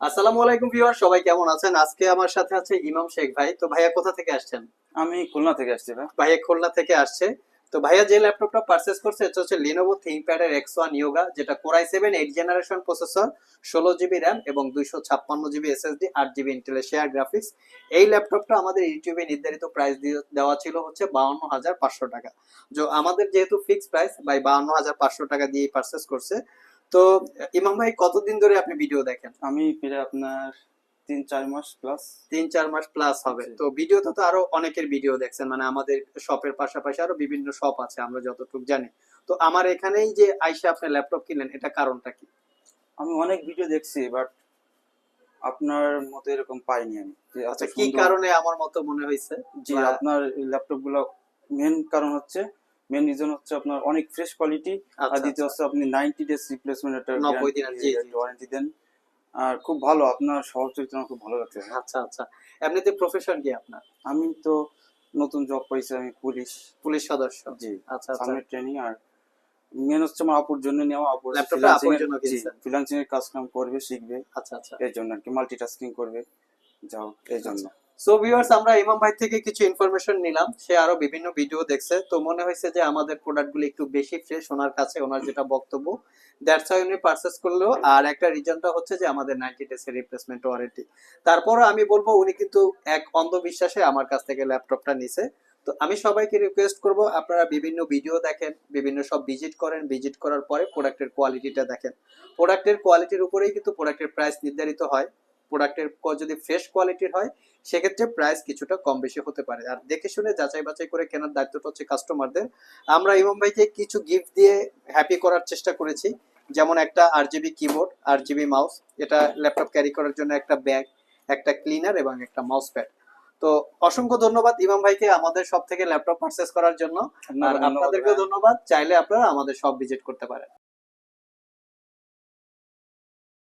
আসসালামু আলাইকুম ভিউয়ার সবাই কেমন আছেন? আজকে আমার সাথে আছে ইমাম শেখ ভাই। তো ভাইয়া কোথা থেকে আসছেন? আমি খুলনা থেকে আসছি ভাই। ভাইয়া খুলনা থেকে আসছে। তো ভাইয়া যে ল্যাপটপটা পারচেস করছে এটা হচ্ছে লিনোভো থিংকপ্যাড এর এক্স ওয়ান ইয়োগা যেটা core i seven eight generation processor ষোলো জিবি র্যাম এবং দুইশো ছাপ্পান্ন জিবি এসএসডি আট জিবি ইন্টেলের শেয়ার গ্রাফিক্স এই ল্যাপটপটা আমাদের ইউটিউবে নির্ধারিত প্রাইস দেওয়া ছিল হচ্ছে বাউন্ন হাজার পাঁচশো টাকা। আমাদের যেহেতু ফিক্সড প্রাইস বাই বাউন্ন হাজার পাঁচশো টাকা দিয়ে পারচেস করছে। তো ইমাম ভাই কতদিন ধরে আপনি ভিডিও দেখেন? আমি প্রায় আপনার তিন চার মাস প্লাস তিন চার মাস প্লাস হবে। তো ভিডিওতে তো আরও অনেকের ভিডিও দেখছেন মানে আমাদের শপের পাশাপাশি আরও বিভিন্ন শপ আছে আমরা যতটুকু জানি। তো আমার এখানেই যে আইসা আপনি ল্যাপটপ কিনলেন এটা কারণটা কি? আমি অনেক ভিডিও দেখছি বাট আপনার মতো এরকম পাইনি আমি। আচ্ছা কি কারণে আমার মতো মনে হয়েছে? বা- আপনার ল্যাপটপগুলো মেন কারণ হচ্ছে মেন রিজন হচ্ছে আপনার অনেক ফ্রেশ কোয়ালিটি আর আচ্ছা, দ্বিতীয় আচ্ছা। হচ্ছে আপনি নাইনটি ডেজ রিপ্লেসমেন্ট একটা 90 জি। ওয়ারেন্টি দেন। আর খুব ভালো আপনার সহজ চরিত্র আমার খুব ভালো লাগছে। আচ্ছা আচ্ছা। এমনিতে প্রফেশন কি আপনার? আমি তো নতুন জব পাইছি আমি পুলিশ। পুলিশ সদস্য। জি আচ্ছা আচ্ছা। সামনের ট্রেনিং আর মেন হচ্ছে আমার আপুর জন্য নেওয়া আপুর? ফ্রিল্যান্সিং এর কাজ কাম করবে শিখবে। আচ্ছা আচ্ছা। এর জন্য আর কি মাল্টিটাস্কিং করবে। যাও এই জন্য। সো ভিউয়ার্স আমরা ইমাম ভাই থেকে কিছু ইনফরমেশন নিলাম। সে আরও বিভিন্ন ভিডিও দেখছে। তো মনে হয়েছে যে আমাদের প্রোডাক্টগুলো একটু বেশি ফ্রেশ ওনার কাছে, ওনার যেটা বক্তব্য দ্যাটস ওয়াই উনি পারচেস করল। আর একটা রিজনটা হচ্ছে যে আমাদের নাইনটি ডেজ এর রিপ্লেসমেন্ট ওয়ারেন্টি তারপর আমি বলব, উনি কিন্তু এক অন্ধবিশ্বাসে আমার কাছ থেকে ল্যাপটপটা নিছে। তো আমি সবাইকে রিকোয়েস্ট করব, আপনারা বিভিন্ন ভিডিও দেখেন, বিভিন্ন সব ভিজিট করেন। ভিজিট করার পরে প্রোডাক্টের কোয়ালিটিটা দেখেন। প্রোডাক্টের কোয়ালিটির উপরেই কিন্তু প্রোডাক্টের প্রাইস নির্ধারিত হয়। প্রোডাক্টের যদি ফ্রেশ কোয়ালিটির হয় সেক্ষেত্রে প্রাইস কিছুটা কম বেশি হতে পারে। আর দেখে শুনে যাচাই বাছাই করে কেনার দায়িত্বটা হচ্ছে কাস্টমারদের আমরা ইমাম ভাইকে কিছু গিফট দিয়ে হ্যাপি করার চেষ্টা করেছি। যেমন একটা R GB keyboard R GB mouse এটা ল্যাপটপ ক্যারি করার জন্য একটা ব্যাগ একটা ক্লিনার এবং একটা মাউস প্যাড তো অসংখ্য ধন্যবাদ ইমাম ভাইকে আমাদের সব থেকে ল্যাপটপ পারচেস করার জন্য। আর আপনাদেরকেও ধন্যবাদ। চাইলে আপনারা আমাদের সব ভিজিট করতে পারেন।